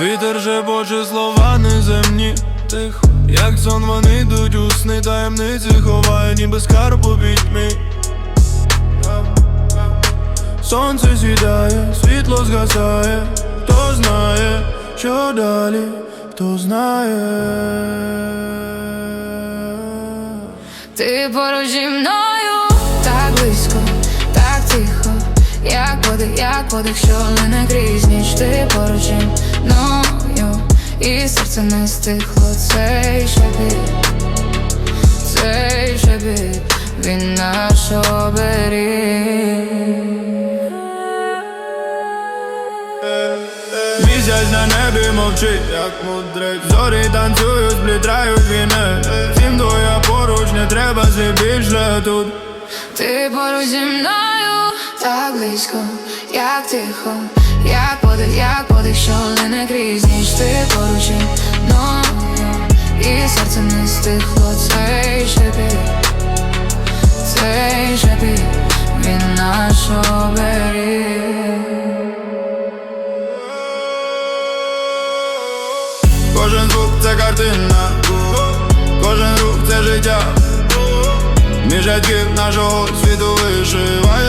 Вітер шепоче слова неземні. Тихо, як сон вони йдуть у сни Таємниці ховає, ніби скарб у пітьмі. Сонце сідає, світло згасає, хто знає, що далі, хто знає. Ти поруч зі мною так близько, так тихо, як подих, як подих, що лине крізь ніч? Ти поруч зі мною, серце не стихло. Цей шепіт, цей шепіт, він наш оберіг. Місяць на небі мовчить, як мудрець. Зорі танцюють, сплітрають вінець Всім твоя поруч, не треба більше тут. Ти поруч зі мною так близько, як тихо, як подих, як подих, що лине крізь ніч. Ти стихло цей шепіт, цей шепіт, він наш оберіг. Кожен звук це картина, кожен рух це життя Між рядків нашого світу вишива